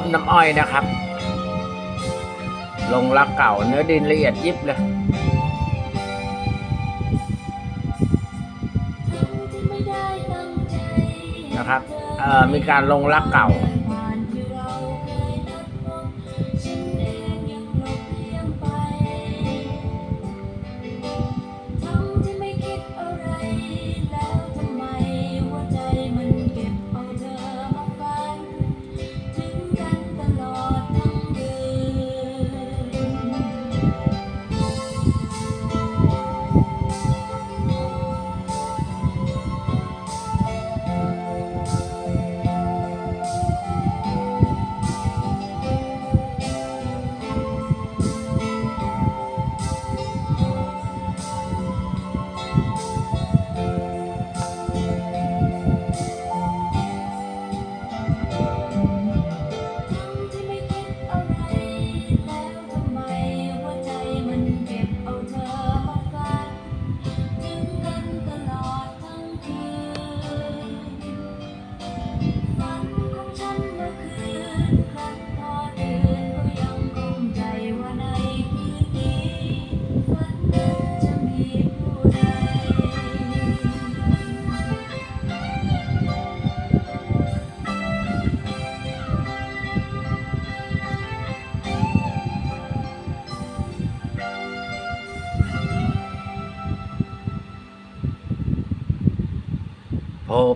บน้ำอ้อยนะครับ ลงรักเก่าเนื้อดินละเอียดยิบเลยนะครับเอ่อมีการลงรักเก่า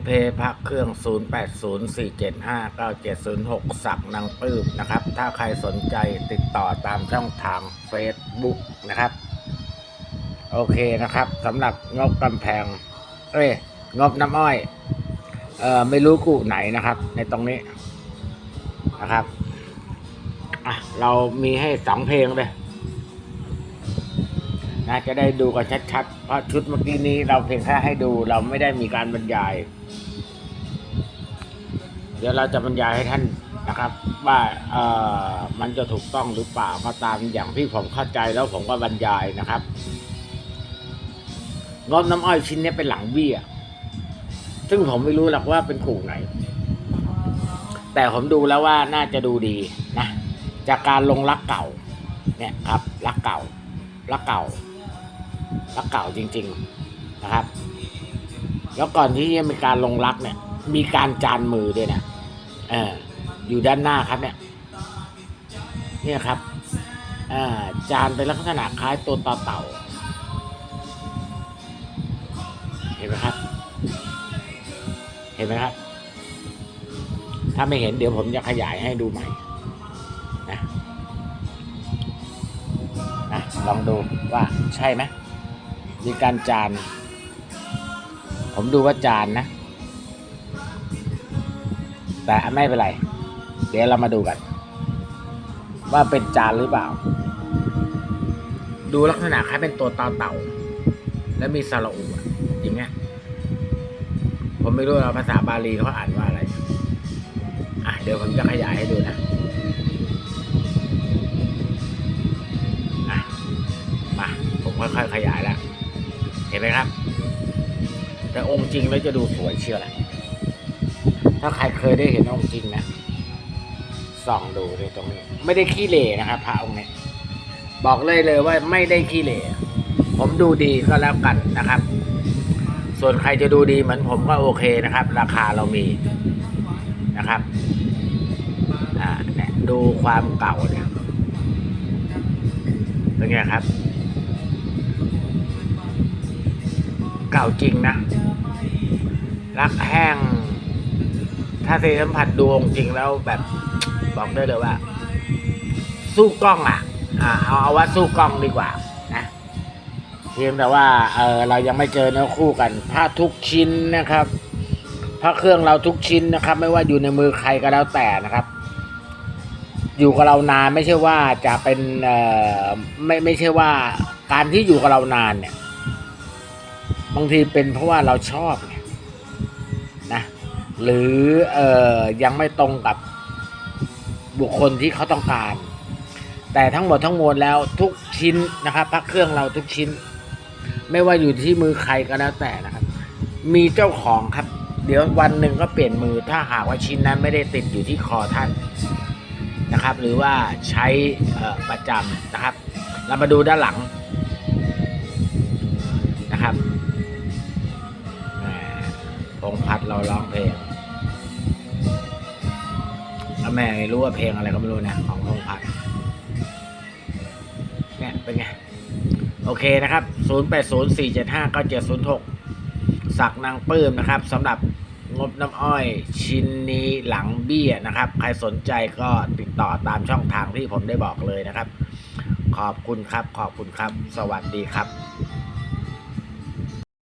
เพพักเครื่อง 0804759706 สักนางปื้มนะครับ ถ้าใครสนใจติดต่อตามช่องทาง Facebook นะครับ โอเคนะครับสำหรับงบกำแพง เอ้ยงบน้ำอ้อย เอ่อ ไม่รู้กูไหนนะครับ ในตรงนี้นะครับ อะ เรามีให้สองเพลงเลย น่าจะได้ดูกันชัดๆ เพราะชุดเมื่อกี้นี้เราเพียงแค่ให้ดูเราไม่ได้มีการบรรยาย เดี๋ยวเราจะบรรยายให้ท่านนะครับ ว่าเอ่อมันจะถูกต้องหรือเปล่าก็ตามอย่างที่ผมเข้าใจแล้วผมก็บรรยายนะครับงบน้ำอ้อยชิ้นนี้เป็นหลังเบี้ย ซึ่งผมไม่รู้หรอกว่าเป็นขู่ไหน แต่ผมดูแล้วว่าน่าจะดูดีนะ จากการลงรักเก่า เนี่ยครับ รักเก่า รักเก่า รักเก่าจริง ๆนะครับ แล้วก่อนที่จะมีการลงรักเนี่ย มีการจานมือด้วยนะเอออยู่ด้านหน้าครับเนี่ย เนี่ยครับอ่าจานเป็นลักษณะคล้ายตัวต่อเต่า เห็นไหมครับ เห็นไหมครับ ถ้าไม่เห็นเดี๋ยวผมจะขยายให้ดูใหม่นะนะลองดูว่าใช่ไหม มีการจาน ผมดูว่าจานนะ แต่ไม่เป็นไร เดี๋ยวเรามาดูกัน ว่าเป็นจานหรือเปล่า ดูลักษณะคล้ายเป็นตัวต่อเต่า แล้วมีสระอุอะอย่างเงี้ย ผมไม่รู้ว่าภาษาบาลีเขาอ่านว่าอะไร อะเดี๋ยวผมจะขยายให้ดูนะอะมาผมค่อยๆขยายแล้ว เห็นไหมครับ แต่องค์จริงแล้วจะดูสวยเชียวแหละถ้าใครเคยได้เห็นองค์จริงนะส่องดูเลยตรงนี้ ไม่ได้ขี้เหร่นะครับพระองค์นี้บอกเลยเลยว่าไม่ได้ขี้เหร่ผมดูดีก็แล้วกันนะครับ ส่วนใครจะดูดีเหมือนผมก็โอเคนะครับ ราคาเรามีนะครับอ่าเนี่ยดูความเก่าเนี่ยเป็นไงครับ เก่าจริงนะ รักแห้ง ถ้าเซสัมผัสดูองจริงแล้วแบบบอกได้เลยว่า สู้กล้องอะอ่าเอาเอาว่าสู้กล้องดีกว่านะเพียงแต่ว่าเออเรายังไม่เจอเนื้อคู่กันผ้าทุกชิ้นนะครับพระเครื่องเราทุกชิ้นนะครับ ไม่ว่าอยู่ในมือใครก็แล้วแต่นะครับ อยู่กับเรานานไม่ใช่ว่าจะเป็นเออไม่ไม่ใช่ว่าการที่อยู่กับเรานานเนี่ย บางทีเป็นเพราะว่าเราชอบนะหรือเออยังไม่ตรงกับบุคคลที่เขาต้องการ แต่ทั้งหมดทั้งมวลแล้วทุกชิ้นนะครับพระเครื่องเราทุกชิ้น ไม่ว่าอยู่ที่มือใครก็แล้วแต่นะครับ มีเจ้าของครับ เดี๋ยววันหนึ่งก็เปลี่ยนมือถ้าหากว่าชิ้นนั้นไม่ได้ติดอยู่ที่คอท่านนะครับ หรือว่าใช้ประจำนะครับ เรามาดูด้านหลัง งพัฒน์เราร้องเพลงแล้วแม่ไม่รู้ว่าเพลงอะไรก็ไม่รู้นะของพงพัฒน์เนี่ยเป็นไง โอเคนะครับ 0804759706 สักนางปื้มนะครับสำหรับงบน้ำอ้อยชิ้นนี้หลังเบี้ยนะครับ ใครสนใจก็ติดต่อตามช่องทางที่ผมได้บอกเลยนะครับ ขอบคุณครับ ขอบคุณครับ สวัสดีครับ